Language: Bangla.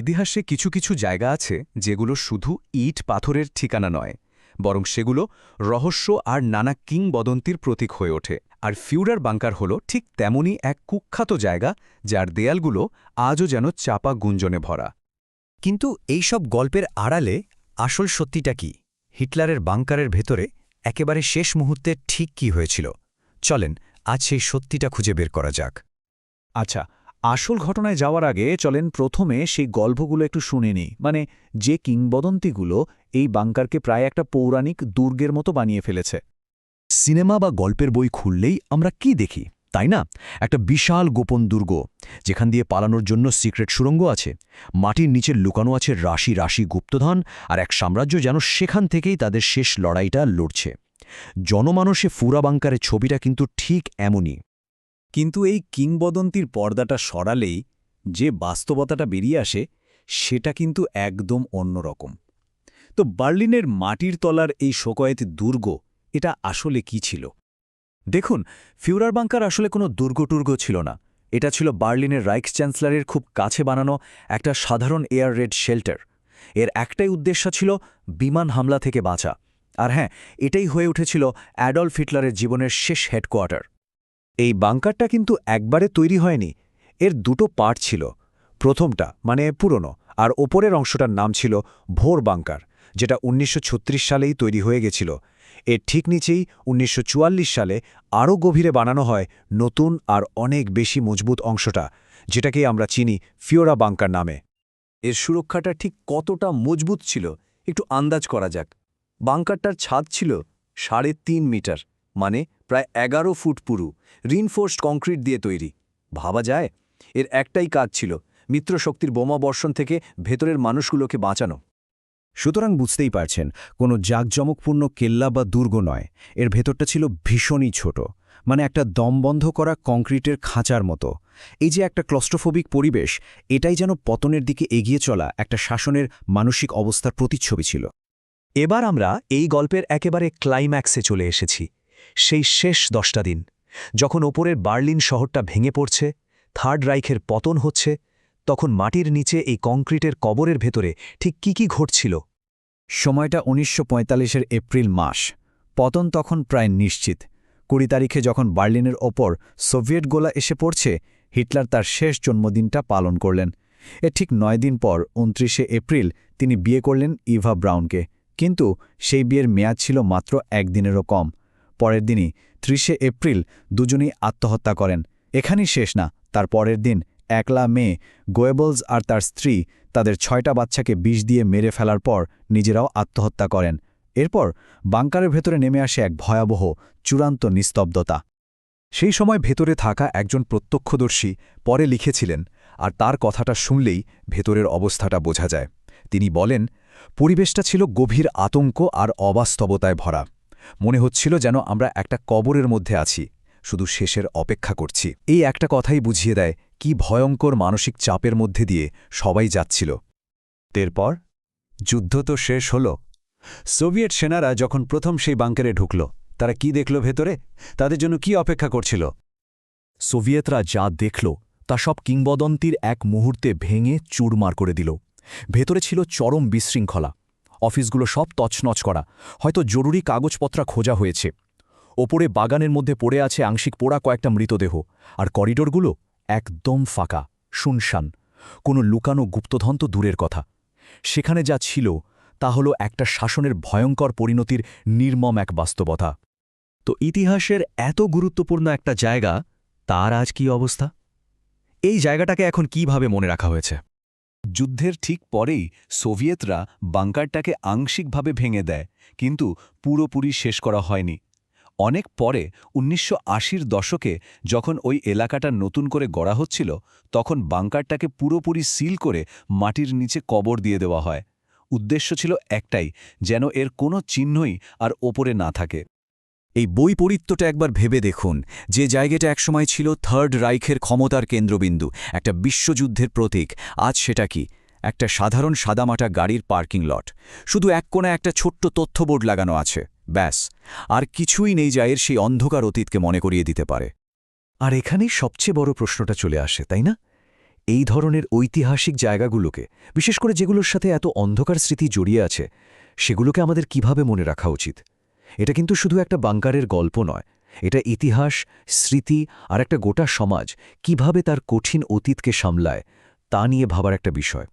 ইতিহাসে কিছু কিছু জায়গা আছে যেগুলো শুধু ইট পাথরের ঠিকানা নয়, বরং সেগুলো রহস্য আর নানা কিংবদন্তির প্রতীক হয়ে ওঠে। আর ফিউরার বাংকার হল ঠিক তেমনই এক কুখ্যাত জায়গা যার দেয়ালগুলো আজও যেন চাপা গুঞ্জনে ভরা। কিন্তু এইসব গল্পের আড়ালে আসল সত্যিটা কি? হিটলারের বাংকারের ভেতরে একেবারে শেষ মুহূর্তে ঠিক কি হয়েছিল? চলেন, আজ সেই সত্যিটা খুঁজে বের করা যাক। আচ্ছা আসল ঘটনায় যাওয়ার আগে চলেন প্রথমে সেই গল্পগুলো একটু শুনে নিই। মানে যে কিংবদন্তিগুলো এই বাংকারকে প্রায় একটা পৌরাণিক দুর্গের মতো বানিয়ে ফেলেছে। সিনেমা বা গল্পের বই খুললেই আমরা কি দেখি, তাই না? একটা বিশাল গোপন দুর্গ, যেখান দিয়ে পালানোর জন্য সিক্রেট সুরঙ্গ আছে, মাটির নিচে লুকানো আছে রাশি রাশি গুপ্তধন আর এক সাম্রাজ্য যেন সেখান থেকেই তাদের শেষ লড়াইটা লড়ছে। জনমানসে ফুরা বাংকারের ছবিটা কিন্তু ঠিক এমনই। কিন্তু এই কিংবদন্তির পর্দাটা সরালেই যে বাস্তবতাটা বেরিয়ে আসে, সেটা কিন্তু একদম অন্যরকম তো বার্লিনের মাটির তলার এই শোকয়েত দুর্গ, এটা আসলে কি ছিল? দেখুন ফিউরার বাংকার আসলে কোনো দুর্গটুর্গ ছিল না। এটা ছিল বার্লিনের রাইক্স চ্যান্সেলরের খুব কাছে বানানো একটা সাধারণ এয়ার রেড শেল্টার। এর একটাই উদ্দেশ্য ছিল বিমান হামলা থেকে বাঁচা। আর হ্যাঁ এটাই হয়ে উঠেছিল অ্যাডলফ হিটলারের জীবনের শেষ হেডকোয়ার্টার। এই বাংকারটা কিন্তু একবারে তৈরি হয়নি। এর দুটো পার্ট ছিল। প্রথমটা মানে পুরনো, আর ওপরের অংশটার নাম ছিল ভোর বাংকার, যেটা ১৯৩৬ সালেই তৈরি হয়ে গেছিল। এর ঠিক নিচেই ১৯৪৪ সালে আরও গভীরে বানানো হয় নতুন আর অনেক বেশি মজবুত অংশটা, যেটাকে আমরা চিনি ফিওরা বাংকার নামে। এর সুরক্ষাটা ঠিক কতটা মজবুত ছিল, একটু আন্দাজ করা যাক। বাংকারটার ছাদ ছিল সাড়ে তিন মিটার। মানে প্রায় এগারো ফুট পুরু, রিনফোর্সড কংক্রিট দিয়ে তৈরি। ভাবা যায়? এর একটাই কাজ ছিল, মিত্রশক্তির বোমা বর্ষণ থেকে ভেতরের মানুষগুলোকে বাঁচানো। সুতরাং বুঝতেই পারছেন, কোনো জাঁকজমকপূর্ণ কেল্লা বা দুর্গ নয়। এর ভেতরটা ছিল ভীষণই ছোট মানে একটা দমবন্ধ করা কংক্রিটের খাঁচার মতো। এই যে একটা ক্লস্ট্রোফোবিক পরিবেশ, এটাই যেন পতনের দিকে এগিয়ে চলা একটা শাসনের মানসিক অবস্থার প্রতিচ্ছবি ছিল। এবার আমরা এই গল্পের একেবারে ক্লাইম্যাক্সে চলে এসেছি। সেই শেষ দশটা দিন, যখন ওপরের বার্লিন শহরটা ভেঙে পড়ছে, থার্ড রাইখের পতন হচ্ছে, তখন মাটির নিচে এই কংক্রিটের কবরের ভেতরে ঠিক কি কি ঘটছিল? সময়টা উনিশশো পঁয়তাল্লিশের এপ্রিল মাস, পতন তখন প্রায় নিশ্চিত। কুড়ি তারিখে যখন বার্লিনের ওপর সোভিয়েট গোলা এসে পড়ছে, হিটলার তার শেষ জন্মদিনটা পালন করলেন। এর ঠিক নয় দিন পর, উনত্রিশে এপ্রিল, তিনি বিয়ে করলেন ইভা ব্রাউনকে। কিন্তু সেই বিয়ের মেয়াদ ছিল মাত্র একদিনেরও কম। পরের দিনই, ত্রিশে এপ্রিল, দুজনেই আত্মহত্যা করেন। এখানেই শেষ না, তার পরের দিন, একলা মেয়ে, গোয়েবলস আর তার স্ত্রী, তাদের ছয়টা বাচ্চাকে বিষ দিয়ে মেরে ফেলার পর নিজেরাও আত্মহত্যা করেন। এরপর, বাংকারের ভেতরে নেমে আসে এক ভয়াবহ, চূড়ান্ত নিস্তব্ধতা। সেই সময় ভেতরে থাকা একজন প্রত্যক্ষদর্শী পরে লিখেছিলেন, আর তার কথাটা শুনলেই ভেতরের অবস্থাটা বোঝা যায়। তিনি বলেন, পরিবেশটা ছিল গভীর আতঙ্ক আর অবাস্তবতায় ভরা। মনে হচ্ছিল যেন আমরা একটা কবরের মধ্যে আছি, শুধু শেষের অপেক্ষা করছি। এই একটা কথাই বুঝিয়ে দেয় কি ভয়ঙ্কর মানসিক চাপের মধ্যে দিয়ে সবাই যাচ্ছিল। এরপর যুদ্ধ তো শেষ হল। সোভিয়েট সেনারা যখন প্রথম সেই বাংকারে ঢুকল, তারা কি দেখল ভেতরে? তাদের জন্য কি অপেক্ষা করছিল? সোভিয়েতরা যা দেখল, তা সব কিংবদন্তির এক মুহূর্তে ভেঙে চুরমার করে দিল। ভেতরে ছিল চরম বিশৃঙ্খলা। অফিসগুলো সব তছনছ করা। হয়তো জরুরি কাগজপত্রা খোঁজা হয়েছে। ওপরে বাগানের মধ্যে পড়ে আছে আংশিক পোড়া কয়েকটা মৃতদেহ। আর করিডোরগুলো একদম ফাঁকা, শুনশান। কোনো লুকানো গুপ্তধন তো দূরের কথা। সেখানে যা ছিল, তা হল একটা শাসনের ভয়ঙ্কর পরিণতির নির্মম এক বাস্তবতা। তো ইতিহাসের এত গুরুত্বপূর্ণ একটা জায়গা, তার আজ কি অবস্থা? এই জায়গাটাকে এখন কীভাবে মনে রাখা হয়েছে? যুদ্ধের ঠিক পরেই সোভিয়েতরা বাংকারটাকে আংশিকভাবে ভেঙে দেয়, কিন্তু পুরোপুরি শেষ করা হয়নি। অনেক পরে উনিশশো দশকে যখন ওই এলাকাটা নতুন করে গড়া হচ্ছিল, তখন বাংকারটাকে পুরোপুরি সিল করে মাটির নিচে কবর দিয়ে দেওয়া হয়। উদ্দেশ্য ছিল একটাই, যেন এর কোনো চিহ্নই আর ওপরে না থাকে। এই বৈপরীত্যটা একবার ভেবে দেখুন, যে জায়গাটা একসময় ছিল থার্ড রাইখের ক্ষমতার কেন্দ্রবিন্দু, একটা বিশ্বযুদ্ধের প্রতীক, আজ সেটা কি? একটা সাধারণ সাদামাটা গাড়ির পার্কিং লট। শুধু এক কোণে একটা ছোট্ট তথ্যবোর্ড লাগানো আছে, ব্যাস। আর কিছুই নেই এর সেই অন্ধকার অতীতকে মনে করিয়ে দিতে পারে। আর এখানেই সবচেয়ে বড় প্রশ্নটা চলে আসে, তাই না? এই ধরনের ঐতিহাসিক জায়গাগুলোকে, বিশেষ করে যেগুলোর সাথে এত অন্ধকার স্মৃতি জড়িয়ে আছে, সেগুলোকে আমাদের কীভাবে মনে রাখা উচিত? এটা কিন্তু শুধু একটা বাঙ্কারের গল্প নয়। এটা ইতিহাস, স্মৃতি আর একটা গোটা সমাজ কীভাবে তার কঠিন অতীতকে সামলায় তা নিয়ে ভাবার একটা বিষয়।